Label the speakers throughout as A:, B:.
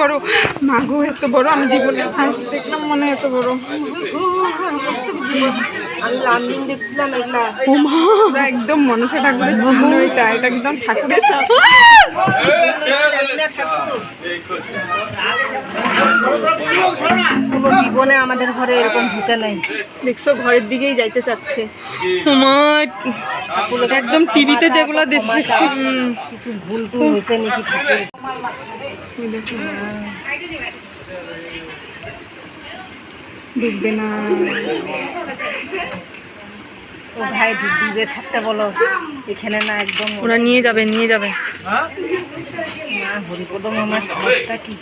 A: করো মাগো এত বড় আমি জীবনে ফার্স্ট দেখলাম মনে এত বড় একদম মনসা ঠাকুরের এটা এটা একদম ঠাকুরের সাথে
B: কোনো জীবনে আমাদের ঘরে এরকম ঢুকে নাই।
A: দেখছ ঘরের দিকেই যাইতে চাচ্ছে। তোমার একদম টিভিতে যেগুলো দেখছি। হুম,
B: কিছু ভুল টুল হয়েছে নাকি।
A: ডুববে না।
B: ও ভাই ডুবে ছাড়তে বলো। এখানে না একদম
A: ওরা নিয়ে যাবে নিয়ে যাবে।
B: না হরিপদ মামার কি?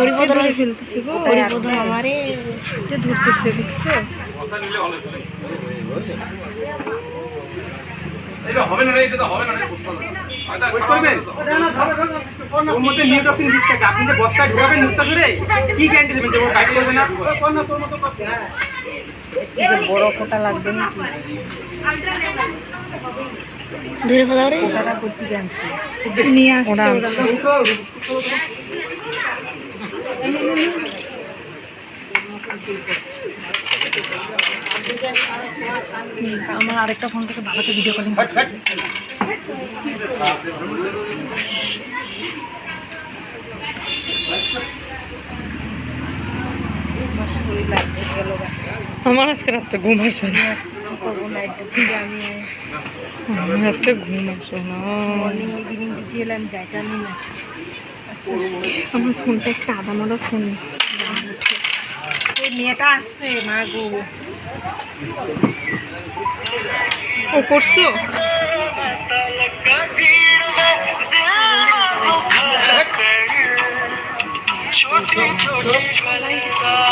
A: হরিপদ ফেলতেছে গো।
B: হরিপদ আমারে
A: ধরতেছে দেখছ?
C: এটা হবে না রে এটা তো হবে না
D: আপনি যে বস্তায় ঢুকাবেন মুক্তা করে কি গ্যারান্টি দেবেন যে বাইক করবে না
B: বড় ফোঁটা লাগবে নাকি
A: ধরে ফেলা রে।
B: ফোঁটাটা করতে জানছি
A: নিয়ে আসছে
B: আমার আরেকটা ফোন থেকে বাবাকে ভিডিও কলিং
A: আমার আজকে রাত্রে ঘুম আসবে না। আজকে ঘুম আসবে না। আমার ফোনটা একটা আদা মারা ফোন।
B: ওই মেয়েটা আসছে মা গো।
A: ও করছ?
E: बुरा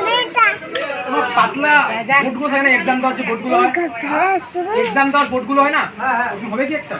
D: পাতলা বোর্ডগুলো থাকে না এক্সাম দেওয়ার যে বোর্ডগুলো হয়
F: না
D: এক্সাম দেওয়ার বোর্ডগুলো হয় না হবে কি একটা